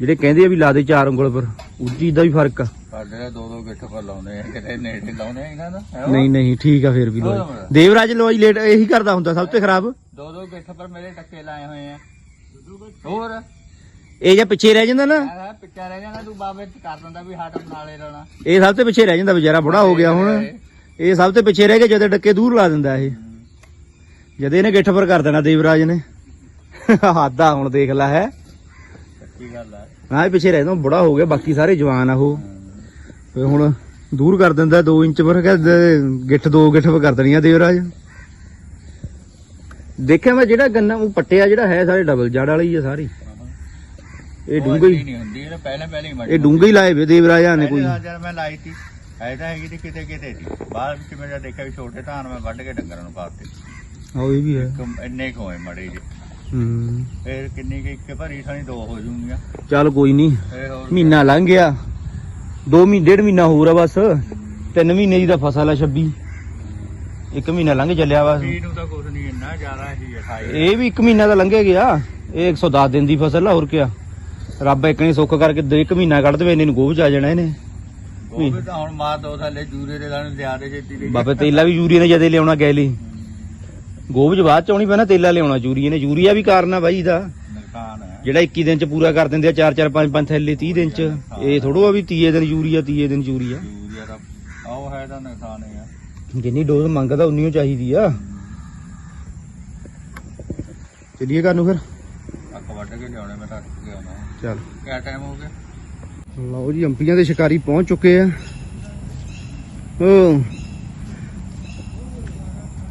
ਜਿਹੜੇ ਕਹਿੰਦੇ ਆ ਵੀ ਲਾ ਦੇ ਚਾਰ ਉਂਗਲ ਪਰ ਉਹ ਚੀਜ਼ ਦਾ ਵੀ ਫ਼ਰਕ ਆ। ਸਾਡੇ ਤਾਂ ਦੋ ਦੋ ਗਿੱਠ ਪਰ ਲਾਉਨੇ ਆ ਕਿਤੇ ਨੇੜੇ ਲਾਉਨੇ ਆ ਇਹਨਾਂ ਦਾ ਹੈ ਉਹ? ਨਹੀਂ ਨਹੀਂ ਠੀਕ ਆ ਫੇਰ ਵੀ ਲੋਈ। ਦੇਵਰਾਜ ਲੋਈ ਲੇਟ ਇਹੀ ਕਰਦਾ ਹੁੰਦਾ ਸਭ ਤੋਂ ਖਰਾਬ। ਦੋ ਦੋ ਗਿੱਠ ਪਰ ਮੇਰੇ ਟੱਕੇ ਲਾਏ ਹੋਏ ਆ। ਹੋਰ? ਇਹ ਜਾਂ ਪਿੱਛੇ ਰਹਿ ਜਾਂਦਾ ਨਾ। ਆ ਪਿੱਛਾ ਰਹਿ ਜਾਣਾ ਤੂੰ ਬਾਬੇ ਕਰ ਦਿੰਦਾ ਵੀ ਹੱਟ ਬਣਾ ਲੈ ਲੈਣਾ ਇਹ ਸਭ ਤੋਂ ਪਿੱਛੇ ਰਹਿ ਜਾਂਦਾ ਵਿਚਾਰਾ ਬੁੜਾ ਹੋ ਗਿਆ ਹੁਣ। ਇਹ ਸਭ ਤੋਂ ਪਿੱਛੇ ਰਹਿ ਕੇ ਜਦੋਂ ਡੱਕੇ ਦੂਰ ਲਾ ਦਿੰਦਾ ਇਹ। ਜਦ ਇਹਨੇ ਗਿੱਠ ਪਰ ਕਰ ਦੇਣਾ ਦੇਵਰਾਜ ਨੇ। ਹਾਦਾ ਹੁਣ ਦੇਖ ਲੈ ਹੈ। ਸੱਚੀ ਗੱਲ ਆ। ਨਾ ਇਹ ਪਿੱਛੇ ਰਹਿ ਜਾਂਦਾ ਬੁੜਾ ਹੋ ਗਿਆ ਬਾਕੀ ਸਾਰੇ ਜਵਾਨ ਆ ਉਹ। ਫੇ ਹੁਣ ਦੂਰ ਕਰ ਦਿੰਦਾ 2 ਇੰਚ ਪਰ ਗਿੱਠ ਦੋ ਗਿੱਠ ਪਰ ਕਰ ਦੇਣੀਆਂ ਦੇਵਰਾਜ। ਦੇਖਿਆ ਮੈਂ ਜਿਹੜਾ ਗੰਨਾ ਉਹ ਪੱਟਿਆ ਜਿਹੜਾ ਹੈ ਸਾਰੇ ਡਬਲ ਜੜ ਵਾਲੀ ਆ ਸਾਰੀ। ਇਹ ਡੂੰਘੀ ਨਹੀਂ ਹੁੰਦੀ ਇਹ ਪਹਿਲੇ ਪਹਿਲੇ ਹੀ ਇਹ ਡੂੰਘੀ ਲਾਏ ਵੇ ਦੇਵਰਾਜਾਂ ਨੇ ਕੋਈ। ਪਹਿਲੇ ਜਦ ਮੈਂ ਲਾਈ ਤੀ ਐ ਤਾਂ ਹੈਗੀ ਤੀ ਕਿਤੇ ਕਿਤੇ ਸੀ ਬਾਅਦ ਵਿੱਚ ਮੈਂ ਜਦ ਦੇਖਿਆ ਵੀ ਛੋਟੇ ਧਾਨ ਮੈਂ ਵੱਢ ਕੇ ਡੰਗਰਾਂ ਨੂੰ ਪਾਤੇ। ਹਾਂ ਇਹ ਵੀ ਹੈ। ਇੰਨੇ ਕੁ ਹੋਏ ਮੜੇ ਜੇ ਹੂੰ। ਫੇਰ ਕਿੰਨੀ ਕਿ ਇੱਕ ਭਰੀ ਥਾਣੀ ਦੋ ਹੋ ਜੂਗੀਆਂ ਚੱਲ ਕੋਈ ਨਹੀਂ ਮਹੀਨਾ ਲੰਘ ਗਿਆ। 2 ਮਹੀਨੇ ਡੇਢ ਮਹੀਨਾ ਹੋਰ ਆ ਬਸ। 3 ਮਹੀਨੇ ਦੀ ਤਾਂ ਫਸਲ ਆ 26 ਇੱਕ ਮਹੀਨਾ ਲੰਘ ਚੱਲਿਆ ਬਸ। ਪੀ ਨੂੰ ਤਾਂ ਕੁਝ ਨਹੀਂ ਇੰਨਾ ਜ਼ਿਆਦਾ ਹੀ 28 ਇਹ ਵੀ ਇੱਕ ਮਹੀਨਾ ਤਾਂ ਲੰਘੇ ਗਿਆ। ਇਹ 110 ਦਿਨ ਦੀ ਫਸਲ ਆ ਹੋਰ ਕਿਆ। ਰੱਬ ਇੱਕ ਨੇ ਸੁੱਖ ਕਰਕੇ ਦੇ ਇੱਕ ਮਹੀਨਾ ਕੱਢ ਦੇਵੇ ਇਹਨੇ ਨੂੰ ਗੋਭ ਜਾਣਾ ਇਹਨੇ। ਵੀ ਤਾਂ ਹੁਣ ਮਾਰ ਦੋ ਥੱਲੇ ਜੂਰੇ ਦੇ ਲਾਣ ਲਿਆ ਦੇ ਜੇਤੀ ਦੇ। ਬਾਬੇ ਤੇਲਾ ਵੀ ਯੂਰੀਆ ਨੇ ਜਦੇ ਲਿਆਉਣਾ ਗੈ ਲਈ ਗੋਭ ਚ ਬਾਅਦ ਚ ਆਉਣੀ ਪੈਣਾ ਤੇਲਾ ਲਿਆਉਣਾ ਯੂਰੀਆ ਨੇ। ਯੂਰੀਆ ਵੀ ਕਾਰਨ ਆ ਬਾਈ ਦਾ। ਨੁਕਸਾਨ ਜਿਹੜਾ 21 ਦਿਨ ਚ ਪੂਰਾ ਕਰ ਦਿੰਦੇ ਆ 4 4 5 5 ਥੈਲੇ 30 ਦਿਨ ਚ। ਇਹ ਥੋੜੋ ਆ ਵੀ 30 ਦਿਨ ਯੂਰੀਆ 30 ਦਿਨ ਯੂਰੀਆ। ਯੂਰੀਆ ਦਾ ਆਹ ਹੈ ਤਾਂ ਨੁਕਸਾਨ ਹੈ ਜਿੰਨੀ ਡੋਜ਼ ਮੰਗਦਾ ਉਨੀ ਓ ਚਾਹੀਦੀ ਆ। ਚਲਿਏ ਘਰ ਨੂੰ ਫਿਰ? ਅੱਖ ਵੱਢ ਕੇ ਲਿਆਉਣੇ ਮੈਂ ਅੱਖ ਕੇ ਆਉਣਾ। ਚੱਲ। ਕਿਆ ਟਾਈਮ ਹੋ ਗਿਆ? ਲਓ ਜੀ ਅੰਪੀਆਂ ਦੇ ਸ਼ਿਕਾਰੀ ਪਹੁੰਚ ਚੁੱਕੇ ਆ। ਓ।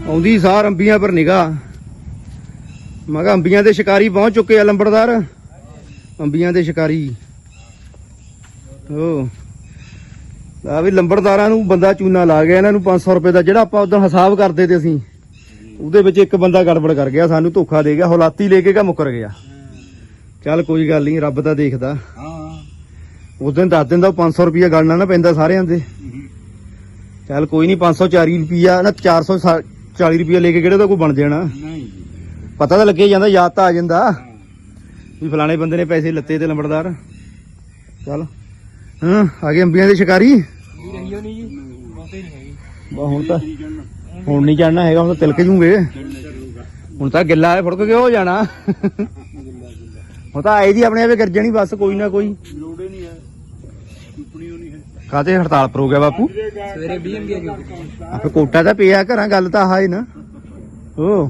ਆਉਂਦੀ ਸਾਰ ਅੰਬੀਆਂ ਪਰ ਨਿਗਾ ਮੈਂ ਕਿਹਾ ਅੰਬੀਆਂ ਦੇ ਸ਼ਿਕਾਰੀ ਪਹੁੰਚ ਚੁੱਕੇ ਆ ਲੰਬੜਦਾਰ। ਅੰਬੀਆਂ ਦੇ ਸ਼ਿਕਾਰੀ। ਓ। ਆ ਵੀ ਲੰਬੜਦਾਰਾਂ ਨੂੰ ਬੰਦਾ ਚੂਨਾ ਲਾ ਗਿਆ ਇਹਨਾਂ ਨੂੰ 500 ਰੁਪਏ ਦਾ ਜਿਹੜਾ ਆਪਾਂ ਉਦੋਂ ਹਿਸਾਬ ਕਰਦੇ ਤੇ ਅਸੀਂ ਉਹਦੇ ਵਿੱਚ ਇੱਕ ਬੰਦਾ ਗੜਬੜ ਕਰ ਗਿਆ ਸਾਨੂੰ ਧੋਖਾ ਦੇ ਗਿਆ ਹੌਲਾਤੀ ਲੈ ਕੇ ਕਾ ਮੁੱਕਰ ਗਿਆ। ਚੱਲ ਕੋਈ ਗੱਲ ਨਹੀਂ ਰੱਬ ਤਾਂ ਦੇਖਦਾ। ਹਾਂ। ਉਸ ਦਿਨ ਦੱਸ ਦਿੰਦਾ ਉਹ 500 ਰੁਪਿਆ ਗਲਣਾ ਨਾ ਪੈਂਦਾ ਸਾਰਿਆਂ ਦੇ। ਚੱਲ ਕੋਈ ਨਹੀਂ 540 ਰੁਪਿਆ ਨਾ 440 ਰੁਪਿਆ ਲੈ ਕੇ ਕਿਹੜੇ ਦਾ ਕੋਈ ਬਣ ਜਾਣਾ? ਨਹੀਂ। ਪਤਾ ਤਾਂ ਲੱਗੇ ਜਾਂਦਾ ਯਾਦ ਤਾਂ ਆ ਜਾਂਦਾ। ਵੀ ਫਲਾਣੇ ਬੰਦੇ ਨੇ ਪੈਸੇ ਲੱਤੇ ਤੇ ਲੰਬੜਦਾਰ। ਚੱਲ। ਹਾਂ ਆ ਗਏ ਅੰਬੀਆਂ ਦੇ ਸ਼ਿਕਾਰੀ। ਰਹੀਓ ਨਹੀਂ ਜੀ ਬਹੁਤੇ ਨਹੀਂ ਹੈਗੀ ਬਾ ਹੁਣ ਤਾਂ ਹੁਣ ਨਹੀਂ ਚੜਨਾ ਹੈਗਾ ਹੁਣ ਤਾਂ ਤਿਲਕ ਜੂਗੇ। ਹੁਣ ਤਾਂ ਗਿੱਲਾ ਹੈ ਫੜਕ ਕੇ ਹੋ ਜਾਣਾ। ਹੁਣ ਤਾਂ ਆਏ ਦੀ ਆਪਣੇ ਆਪੇ ਗਰਜਣੀ ਬਸ ਕੋਈ ਨਾ ਕੋਈ। ਲੋੜੇ ਨਹੀਂ ਹੈ ਕਾਤੇ ਹੜਤਾਲ ਪਰ ਹੋ ਗਿਆ ਬਾਪੂ? ਸਵੇਰੇ 20 ਅੰਬੀਆਂ ਆਪੇ ਕੋਟਾ ਤਾਂ ਪਿਆ ਘਰਾਂ ਗੱਲ ਤਾਂ ਆਹ ਹੀ ਨਾ। ਓ।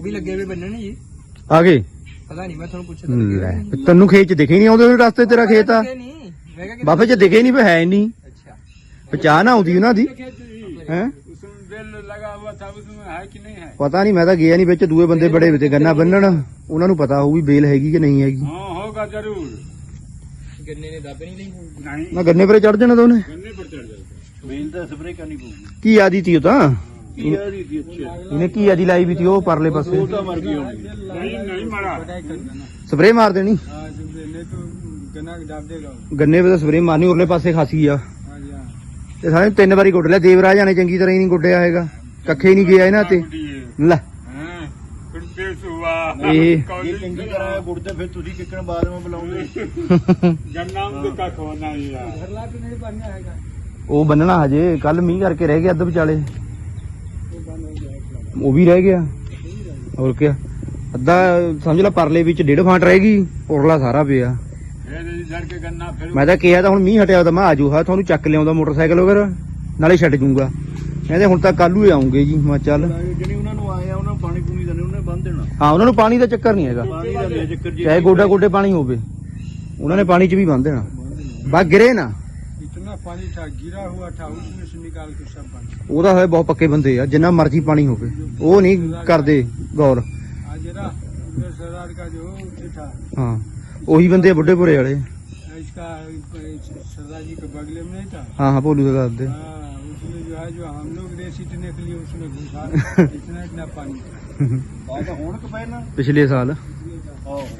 ਉਹ ਵੀ ਲੱਗੇ ਹੋਏ ਬੰਨਣ ਜੀ ਆ ਗਏ ਪਤਾ ਨਹੀਂ ਮੈਂ ਤੁਹਾਨੂੰ ਪੁੱਛਦਾ ਲੈ ਤੈਨੂੰ ਖੇਤ ਚ ਦਿਖੇ ਨਹੀਂ ਆਉਂਦੇ ਹੋਏ ਰਸਤੇ ਤੇਰਾ ਖੇਤ ਆ ਨਹੀਂ ਮੈਂ ਕਿਹਾ ਕਿ ਬਾਬੇ ਚ ਦਿਖੇ ਨਹੀਂ ਫੇ ਹੈ ਨਹੀਂ ਅੱਛਾ ਪਛਾਣ ਆਉਂਦੀ ਉਹਨਾਂ ਦੀ ਹੈ उसमें बेल लगा हुआ था उसमें है कि नहीं है ਪਤਾ ਨਹੀਂ ਮੈਂ ਤਾਂ ਗਿਆ ਨਹੀਂ ਵਿੱਚ ਦੂਏ ਬੰਦੇ ਬੜੇ ਵੇ ਤੇ ਗੰਨਾ ਬੰਨਣ ਉਹਨਾਂ ਨੂੰ ਪਤਾ ਹੋਊ ਵੀ ਬੇਲ ਹੈਗੀ ਕਿ ਨਹੀਂ ਹੈਗੀ हाँ होगा जरूर ਗੰਨੇ ਨੇ ਦੱਬ ਨਹੀਂ ਲਈ नहीं ਨਾ ਗੰਨੇ ਪਰੇ ਚੜ ਜਾਣਾ ਤਾਂ ਉਹਨੇ गन्ने पर चढ़ जाएगा ਮੇਨ ਤਾਂ ਸਪਰੇ ਕਰਨੀ ਪਊਗੀ ਕੀ ਆਦੀ ਤੀ ਉਹ ਤਾਂ ਕੀ ਆ ਰਹੀ ਸੀ ਅੱਛਾ ਇਹਨੇ ਕੀ ਆਦੀ ਲਾਈ ਵੀ ਤੀ ਉਹ ਪਰਲੇ ਪਾਸੇ ਉਹ ਤਾਂ ਮਰ ਗਈ ਹੋਣੀ नहीं नहीं मरा ਸਪਰੇ ਮਾਰ ਦੇਣੀ नहीं तो गन्ना डाल देगा ਗੰਨੇ 'ਤੇ ਤਾਂ ਸਪਰੇ ਮਾਰਨੀ ਉਰਲੇ ਪਾਸੇ ਖਾਸੀ ਆ हाँ जी हाँ ਤੇ ਸਾਰੇ ਤਿੰਨ ਵਾਰੀ ਗੁੱਡ ਲਿਆ ਦੇਵਰਾਜ ਨੇ ਚੰਗੀ ਤਰ੍ਹਾਂ ਹੀ ਨਹੀਂ ਗੁੱਡਿਆ ਹੈਗਾ ਕੱਖੇ ਹੀ ਨਹੀਂ ਗਿਆ ਇਹਨਾਂ ਤੇ ਲੈ हाँ, फिर पेश हुआ ਇਹ- कौन- ਇਹ ਚੰਗੀ ਤਰ੍ਹਾਂ ਗੁੜਦੇ ਫਿਰ ਤੁਸੀਂ ਕਿੱਕਣ ਬਾਅਦ ਵਿੱਚ ਬੁਲਾਉਂਗੇ गन्ना में का खोना ही यार ਉਹ ਬੰਨਣਾ ਹਜੇ ਕੱਲ ਮੀਂਹ ਕਰਕੇ ਰਹਿ ਗਿਆ ਅੱਧ ਵਿਚਾਲੇ ਉਹ ਵੀ ਰਹਿ ਗਿਆ। ਹੋਰ ਕੀ ਅੱਧਾ ਸਮਝ ਲਾ ਪਰਲੇ ਵਿੱਚ ਡੇਢ ਫਾਂਟ ਰਹਿ ਗਈ ਉਰਲਾ ਸਾਰਾ ਪਿਆ। ਮੈਂ ਤਾਂ ਕਿਹਾ ਤਾਂ ਹੁਣ ਮੀਂਹ ਹਟਿਆ ਤਾਂ ਮੈਂ ਆਜੂ ਹਾਂ ਤੁਹਾਨੂੰ ਚੱਕ ਲਿਆਉਂਦਾ ਮੋਟਰਸਾਈਕਲ ਵਗੈਰਾ ਨਾਲੇ ਛੱਡ ਜੂੰਗਾ। ਕਹਿੰਦੇ ਹੁਣ ਤਾਂ ਕੱਲੂ ਹੀ ਆਉਂਗੇ ਜੀ ਮੈਂ ਚੱਲ। ਜਿਹੜੀ ਉਹਨਾਂ ਨੂੰ ਆਇਆ ਉਹਨਾਂ ਨੂੰ ਪਾਣੀ ਪੂਣੀ ਦੇਣੇ ਉਹਨੇ ਬੰਨ ਦੇਣਾ। ਹਾਂ ਉਹਨਾਂ ਨੂੰ ਪਾਣੀ ਦਾ ਚੱਕਰ ਨਹੀਂ ਹੈਗਾ। ਚਾਹੇ ਗੋਡਾ ਗੋਡੇ ਪਾਣੀ ਹੋਵੇ ਉਹਨਾਂ ਨੇ ਪਾਣੀ 'ਚ ਵੀ ਬੰਨ ਦੇਣਾ। ਬਾ ਗਿਰੇ ਨਾ। इतना पानी था गिरा हुआ था उसमें से निकाल के सब बंद ਉਹਦਾ ਹੋਏ ਬਹੁਤ ਪੱਕੇ ਬੰਦੇ ਆ ਜਿੰਨਾ ਮਰਜ਼ੀ ਪਾਣੀ ਹੋਵੇ ਉਹ ਨਹੀਂ ਕਰਦੇ ਗੌਰ आज जरा उधर सरदार का जो उठे था ਹਾਂ ਉਹੀ ਬੰਦੇ ਆ ਬੁੱਢੇ ਭੁਰੇ ਵਾਲੇ इसका सरदार जी के बगले में नहीं था ਹਾਂ ਹਾਂ ਭੋਲੂ ਦਾ ਦੱਸਦੇ हाँ उसमें जो है जो हम लोग रेस सीटने के लिए उसमें घुसा इतना इतना पानी ਆ ਤਾਂ ਹੁਣ ਕਿ ਪਹਿਲਾਂ ਪਿਛਲੇ ਸਾਲ ਆਹੋ अरे गिरा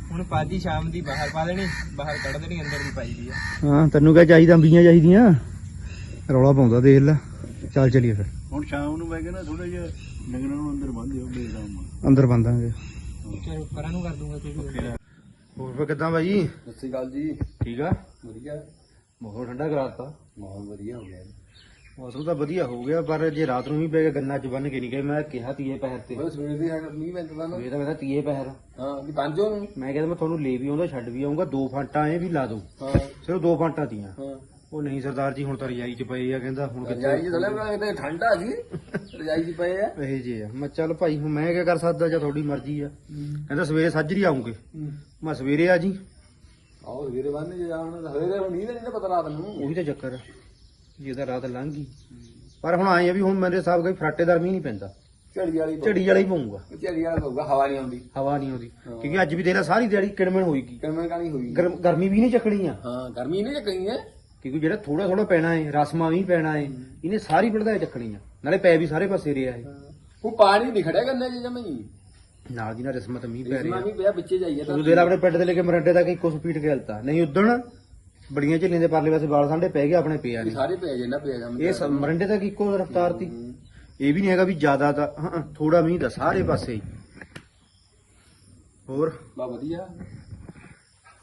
ਹੁਣ ਪਾਦੀ ਸ਼ਾਮ ਦੀ ਬਾਹਰ ਪਾ ਦੇਣੀ ਬਾਹਰ ਕੱਢ ਦੇਣੀ ਅੰਦਰ ਦੀ ਪਾਈ ਦੀ ਆ। ਹਾਂ ਤੈਨੂੰ ਕਿਆ ਚਾਹੀਦਾ ਅੰਬੀਆਂ ਚਾਹੀਦੀਆਂ? ਰੌਲਾ ਪਾਉਂਦਾ ਦੇਖ ਲੈ। ਚੱਲ ਚੱਲੀਏ ਫਿਰ। ਹੁਣ ਸ਼ਾਮ ਨੂੰ ਮੈਂ ਕਹਿੰਦਾ ਥੋੜਾ ਜਿਹਾ ਡੰਗਰਾਂ ਨੂੰ ਅੰਦਰ ਬੰਨ ਦਿਓ ਬੇੜਾ ਮਾ ਅੰਦਰ ਬੰਦਾਂਗੇ ਚਲੋ ਪਰਾਂ ਨੂੰ ਕਰ ਦੂੰਗਾ ਤੁਸੀਂ ਹੋਰ ਫੇ ਕਿੱਦਾਂ ਬਾਈ? ਸਤਿ ਸ਼੍ਰੀ ਅਕਾਲ ਜੀ। ਠੀਕ ਆ? ਵਧੀਆ। ਠੰਡਾ ਕਰਾਤਾ। ਮਾਹੌਲ ਵਧੀਆ ਹੋ ਗਿਆ। ਮੌਸਮ ਤਾਂ ਵਧੀਆ ਹੋ ਗਿਆ ਪਰ ਜੇ ਰਾਤ ਨੂੰ ਵੀ ਪੈ ਗਿਆ ਗੰਨਾ ਚ ਬੰਨ ਕੇ ਨਹੀਂ ਗਏ। ਮੈਂ ਕਿਹਾ ਤੀਏ ਪਹਿਰ ਤੇ। ਬਸ ਸਵੇਰ ਦੀ ਮੀਂਹ ਪੈਂਦਾ ਨਾ। ਇਹ ਤਾਂ ਮੈਂ ਤਾਂ ਤੀਏ ਪਹਿਰ ਹਾਂ ਕਿ ਪੰਜੋ ਨੂੰ ਮੈਂ ਕਹਿੰਦਾ ਮੈਂ ਤੁਹਾਨੂੰ ਲੈ ਵੀ ਆਉਂਦਾ ਛੱਡ ਵੀ ਆਉਂਗਾ ਦੋ ਫਾਂਟਾਂ ਇਹ ਵੀ ਲਾ ਦੋ। ਹਾਂ। ਸਿਰਫ ਦੋ ਫਾਂਟਾਂ ਤੀਆਂ। ਹਾਂ। ਉਹ ਨਹੀਂ ਸਰਦਾਰ ਜੀ ਹੁਣ ਤਾਂ ਰਜਾਈ ਚ ਪਏ ਆ ਕਹਿੰਦਾ ਹੁਣ ਰਜਾਈ ਚ ਥਲੇ ਮੈਂ ਠੰਡਾ ਸੀ। (laughs) ਰਜਾਈ ਚ ਪਏ ਆ। ਇਹ ਜੇ ਆ। ਮੈਂ ਚੱਲ ਭਾਈ ਹੁਣ ਮੈਂ ਕੀ ਕਰ ਸਕਦਾ ਜਾਂ ਤੁਹਾਡੀ ਮਰਜ਼ੀ ਆ। ਕਹਿੰਦਾ ਸਵੇਰੇ ਸਾਜਰੀ ਆਉਂਗੇ। ਮੈਂ ਸਵੇਰੇ ਆ ਜੀ। ਆਓ ਸਵੇਰੇ ਬੰਨ ਜੇ ਜਾਣ ਸਵੇਰੇ ਹੁਣ ਨਹੀਂ ਨਾ ਪਤਾ ਰਾਤ ਨੂੰ। ਉਹੀ ਤਾਂ ਚੱਕਰ ਆ। ਜੇ ਤਾਂ ਰਾਤ ਲੰਘ। ਗਈ ਪਰ ਹੁਣ ਆਏ ਆ ਵੀ ਹੁਣ ਮੇਰੇ ਹਿਸਾਬ ਕੋਈ ਫਰਾਟੇਦਾਰ ਮੀਂਹ ਨਹੀਂ ਪੈਂਦਾ। ਝੜੀ ਵਾਲੀ ਝੜੀ ਵਾਲਾ ਹੀ ਪਊਗਾ। ਝੜੀ ਵਾਲਾ ਹੋਊਗਾ ਹਵਾ ਨਹੀਂ ਆਉਂਦੀ। ਹਵਾ ਨਹੀਂ ਆਉਂਦੀ। ਕਿਉਂਕਿ ਅੱਜ ਵੀ ਦੇਖ ਲੈ ਸਾਰੀ ਦਿਹਾੜੀ ਕਿਣਮਣ ਹੋਏਗੀ ਕਿਵੇਂ ਕਾਣੀ ਹੋਈ ਗਰਮ- ਗਰਮੀ ਵੀ ਨਹੀਂ ਚੱਕਣੀ ਆ। ਹਾਂ ਗਰਮੀ ਨਹੀਂ ਚੱਕਣੀ ਹੈ ਕਿਉਂਕਿ ਜਿਹੜਾ ਥੋੜਾ ਥੋੜਾ ਪੈਣਾ ਹੈ ਰਸਮਾ ਵੀ ਪੈਣਾ ਹੈ। ਇਹਨੇ ਸਾਰੀ ਪੜਦਾ ਚੱਕਣੀ ਆ। ਨਾਲੇ ਪੈ ਵੀ ਸਾਰੇ ਪਾਸੇ ਰਿਹਾ ਹੈ। ਉਹ ਪਾਣੀ ਨਹੀਂ ਖੜਿਆ ਕਰਨਾ ਜੇ ਜਮਈ ਨਾਲ ਦੀ ਨਾਲ ਰਸਮਤ ਮੀਂਹ ਪੈ ਰਿਹਾ ਵੀ ਪਿਆ ਵਿੱਚੇ ਜਾਈਏ ਤਾਂ। ਤੂੰ ਦੇਖ ਲੈ ਆਪਣੇ ਪਿੰਡ ਦੇ ਲੈ ਕੇ ਮਰੰਡੇ ਤੱਕ ਇੱਕੋ ਸਪੀਡ ਗਲਤਾ। ਨਹੀਂ ਉਦਣ ਬੜੀਆਂ ਝੱਲੀਆਂ ਦੇ ਪਰਲੇ ਪਾਸੇ ਬਾਲ ਸਾਂਡੇ ਪੈ ਗਏ ਆਪਣੇ ਪਿਆ ਨਹੀਂ ਸਾਰੇ ਪੈ ਜੇ ਨਾ ਪਿਆ ਜਾ ਇਹ ਮਰੰਡੇ ਤੱਕ ਇੱਕੋ ਰਫਤਾਰ ਤੀ ਇਹ ਵੀ ਨਹੀਂ ਹੈਗਾ ਵੀ ਜ਼ਿਆਦਾ ਤਾਂ ਹਾਂ ਥੋੜਾ ਮੀਂਹ ਦਾ ਸਾਰੇ ਪਾਸੇ। ਹੀ ਹੋਰ? ਬਾ ਵਧੀਆ।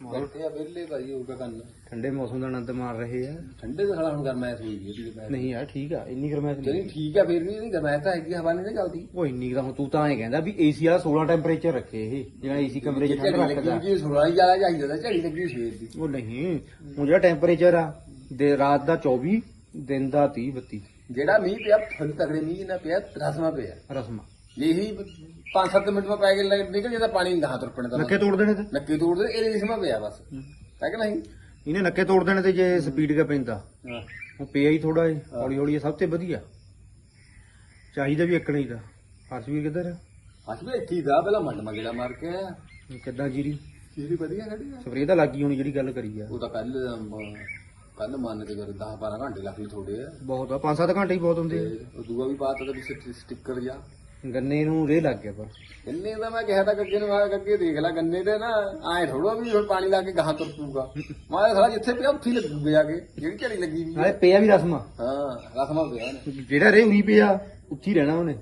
ਬੈਠੇ ਆ ਵਿਹਲੇ ਭਾਈ ਹੋਊਗਾ ਕੰਨ ਠੰਡੇ ਮੌਸਮ ਦਾ ਆਨੰਦ ਮਾਰ ਰਹੇ ਆ। ਠੰਡੇ ਦੇ ਸਾਲਾ ਹੁਣ ਗਰਮੈਸ਼ ਹੋਈ ਇਹਦੀ ਦੁਪਹਿਰ ਨਹੀਂ ਯਾਰ ਠੀਕ ਆ ਇੰਨੀ ਗਰਮੈਸ਼ ਨਹੀਂ ਠੀਕ ਆ ਫਿਰ ਵੀ ਇਹਦੀ ਗਰਮੈਸ਼ ਤਾਂ ਹੈਗੀ ਹਵਾ ਨਹੀਂ ਨਾ ਚੱਲਦੀ। ਉਹ ਇੰਨੀ ਤਾਂ ਹੁਣ ਤੂੰ ਤਾਂ ਐਂ ਕਹਿੰਦਾ ਵੀ ਏਸੀ ਵਾਲਾ 16 ਟੈਂਪਰੇਚਰ ਰੱਖੇ ਇਹ ਜਿਹੜਾ ਏਸੀ ਕਮਰੇ 'ਚ ਠੰਡ ਰੱਖਦਾ। ਜੀ ਸੁਣਾ ਹੀ ਜ਼ਿਆਦਾ ਚਾਹੀਦਾ ਤਾਂ ਝੜੀ ਲੱਗੀ ਸਵੇਰ ਦੀ। ਉਹ ਨਹੀਂ ਹੁਣ ਜਿਹੜਾ ਟੈਂਪਰੇਚਰ ਆ ਦੇ ਰਾਤ ਦਾ 24 ਦਿਨ ਦਾ 30 32 ਜਿਹੜਾ ਮੀਂਹ ਪਿਆ ਫੁੱਲ ਤਗੜੇ ਮੀਂਹ ਨਾ ਪਿਆ ਰਸਮਾ ਪਿਆ। ਰਸਮਾ। ਇਹੀ 5-7 ਮਿੰਟ ਮੈਂ ਪੈ ਕੇ ਨਿਕਲ ਜਾਂਦਾ ਪਾਣੀ ਗਾਂ ਤੁਰ ਪੈਣਾ ਨੱਕੇ ਤੋੜ ਦੇਣੇ ਤੇ? ਨੱਕੇ ਤੋੜਦੇ ਇਹ ਰੇਸ਼ਮਾ ਪਿਆ ਬਸ। ਹੈ ਕਿ ਨਹੀਂ? ਇਹਨੇ ਨੱਕੇ ਤੋੜ ਦੇਣੇ ਤੇ ਜੇ ਸਪੀਡ ਕਾ ਪੈਂਦਾ ਹਾਂ। ਪਿਆ ਹੀ ਥੋੜਾ ਏ ਹੌਲੀ ਹੌਲੀ ਇਹ ਸਭ ਤੋਂ ਵਧੀਆ। ਚਾਹੀਦਾ ਵੀ ਇੱਕ ਨਹੀਂ ਦਾ ਹਰਸ਼ਵੀਰ ਕਿੱਧਰ ਆ? ਅੱਜ ਵੀ ਇੱਥੇ ਹੀ ਦਾ ਪਹਿਲਾਂ ਮੰਡ ਮਗੇੜਾ ਮਾਰ ਕੇ ਆਇਆ। ਇਹ ਕਿੱਦਾਂ ਜੀਰੀ? ਜਿਹੜੀ ਵਧੀਆ ਖੜੀ ਆ। ਸਪਰੇਅ ਤਾਂ ਲੱਗੀ ਹੋਣੀ ਜਿਹੜੀ ਗੱਲ ਕਰੀ ਆ। ਉਹ ਤਾਂ ਕੱਲ ਕੱਲ ਮੰਨ ਕੇ ਕਰ 10 12 ਘੰਟੇ ਲੱਗ ਗਏ ਥੋੜੇ ਆ ਬਹੁਤ ਆ 5-7 ਘੰਟੇ ਹੀ ਬਹੁਤ ਹੁੰਦੇ ਤੇ ਉਹ ਦੂਆ ਵੀ ਬਾਤ ਤਾਂ ਵੀ ਸਟਿ- ਸਟicker ਜਾ ਆ ਗੰਨੇ ਨੂੰ ਰੇ ਲੱਗ ਗਿਆ ਪਰ। ਗੰਨੇ ਦਾ ਮੈਂ ਕਿਹਾ ਤਾਂ ਗੱਗੇ ਨੂੰ ਆ ਗੱਗੇ ਦੇਖ ਲੈ ਗੰਨੇ ਤੇ ਨਾ ਐ ਥੋੜਾ ਵੀ ਹੁਣ ਪਾਣੀ ਲਾ ਕੇ ਗਾਹਾਂ ਤੁਰ ਪੂਗਾ ਮੈਂ ਸਾਲਾ ਜਿੱਥੇ ਪਿਆ ਉੱਥੇ ਲੱਗੂਗਾ ਜਾ ਕੇ ਜਿਹੜੀ ਝੜੀ ਲੱਗੀ ਵੀ ਨਾਲੇ ਪਿਆ ਵੀ ਰਸਮਾ। ਹਾਂ ਰਸਮਾ ਪਿਆ ਨੇ ਜਿਹੜਾ ਰੇ ਉਰੀ ਪਿਆ ਉੱਥੇ ਹੀ ਰਹਿਣਾ ਉਹਨੇ।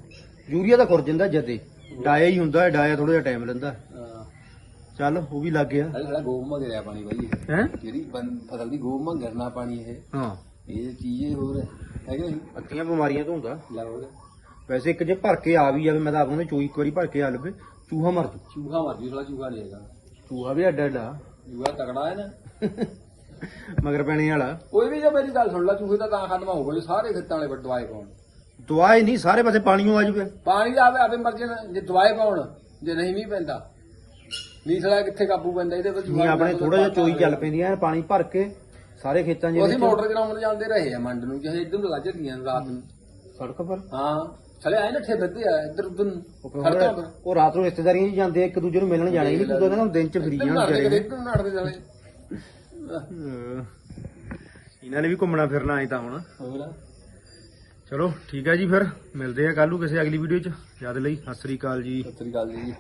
ਯੂਰੀਆ ਤਾਂ ਖੁਰ ਜਾਂਦਾ ਜਦੇ। ਡਾਇਆ ਹੀ ਹੁੰਦਾ ਹੈ, ਡਾਇਆ ਥੋੜਾ ਜਿਹਾ ਟਾਈਮ ਲੈਂਦਾ। ਚੱਲ ਉਹ ਵੀ ਲੱਗ ਗਿਆ। ਸਾਡਾ ਗੋਮ ਮਗਰਿਆ ਪਾਣੀ ਬਾਈ ਹੈ? ਜਿਹੜੀ ਫਸਲ ਦੀ ਗੋਮ ਮੰਗਰਨਾ ਪਾਣੀ ਇਹ। ਹਾਂ। ਇਹ ਚੀਜ਼ ਹੋਰ ਹੈ ਕਿ ਨਹੀਂ? ਅੱਤੀਆਂ ਬਿਮਾਰੀਆਂ ਤੋਂ ਹੁੰਦਾ। ਲੈ ਹੋਰ ਵੈਸੇ ਇੱਕ ਜੇ ਭਰ ਕੇ ਆ ਵੀ ਜਾਵੇ ਮੈਂ ਤਾਂ ਆਪ ਉਹਨੇ ਚੋਈ ਇੱਕ ਵਾਰੀ ਭਰ ਕੇ ਆ ਲਵੇ ਚੂਹਾ ਮਰ ਜੂ। ਚੂਹਾ ਮਰ ਜੂ ਸਾਲਾ ਚੂਹਾ ਨਹੀਂ ਹੈਗਾ। ਚੂਹਾ ਵੀ ਅੱਡਾ ਅੱਡਾ ਚੂਹਾ ਤਕੜਾ ਹੈ ਨਾ। ਮਗਰ ਪੈਣੇ ਵਾਲਾ। ਕੋਈ ਵੀ ਜੇ ਮੇਰੀ ਗੱਲ ਸੁਣ ਲੈ ਚੂਹੇ ਤਾਂ ਤਾਂ ਖਤਮ ਹੋਊਗਾ ਜੇ ਸਾਰੇ ਖੇਤਾਂ ਵਾਲੇ ਦਵਾਈ ਪਾਉਣ। ਦਵਾਈ ਨਹੀਂ ਸਾਰੇ ਪਾਸੇ ਪਾਣੀਓ ਆ ਜੂਵੇ ਪਾਣੀ ਆਵੇ ਆਪੇ ਮਰ ਜਾਣਾ ਜੇ ਦਵਾਈ ਪਾਉਣ ਜੇ ਨਹੀਂ ਨਹੀਂ ਪੈਂਦਾ। ਨਹੀਂ ਸਾਲਾ ਕਿੱਥੇ ਕਾਬੂ ਪੈਂਦਾ ਇਹਦੇ ਵਿੱਚ ਨਹੀਂ ਆਪਣੇ ਥੋੜਾ ਜਿਹਾ ਚੋਈ ਚੱਲ ਪੈਂਦੀਆਂ ਪਾਣੀ ਭਰ ਕੇ ਸਾਰੇ ਖੇਤਾਂ ਉਹ ਅਸੀਂ ਮੋਟਰ ਚਲਾਉਣ ਜਾਂਦੇ ਰਹੇ ਆ ਮੰਡ ਨੂੰ ਜਿਹੇ ਇਧਰ ਲੱਗ ਜਾਂਦੀਆਂ ਰਾਤ ਨੂੰ। ਸੜਕ ਪਰ? ਹਾਂ। ਚਲੇ ਆਏ ਨੱਠੇ ਫਿਰਦੇ ਆ ਇੱਧਰ ਉੱਧਰ ਉਹ ਰਾਤ ਨੂੰ ਰਿਸ਼ਤੇਦਾਰੀਆਂ 'ਚ ਜਾਂਦੇ ਆ, ਇੱਕ ਦੂਜੇ ਨੂੰ ਮਿਲਣ ਜਾਣਾ ਹੀ ਨਹੀਂ ਤੂੰ ਤਾਂ ਕਹਿੰਦਾ ਦਿਨ 'ਚ ਫਰੀ ਜਾਣ ਨੱਠਦੇ ਵਿਚਾਰੇ। ਇੱਧਰ ਚਲੇ ਅਹ ਇਹਨਾਂ ਨੇ ਵੀ ਘੁੰਮਣਾ ਫਿਰਨਾ ਆਏ ਤਾਂ ਹੁਣ। ਹੋਰ? ਚਲੋ ਠੀਕ ਹੈ ਜੀ ਫਿਰ। ਮਿਲਦੇ ਆ ਕੱਲੂ ਕਿਸੇ ਅਗਲੀ ਵੀਡੀਓ 'ਚ। ਯਾਦ ਲਈ ਸਤਿ ਸ੍ਰੀ ਅਕਾਲ ਜੀ। ਸਤਿ ਸ੍ਰੀ ਅਕਾਲ ਜੀ।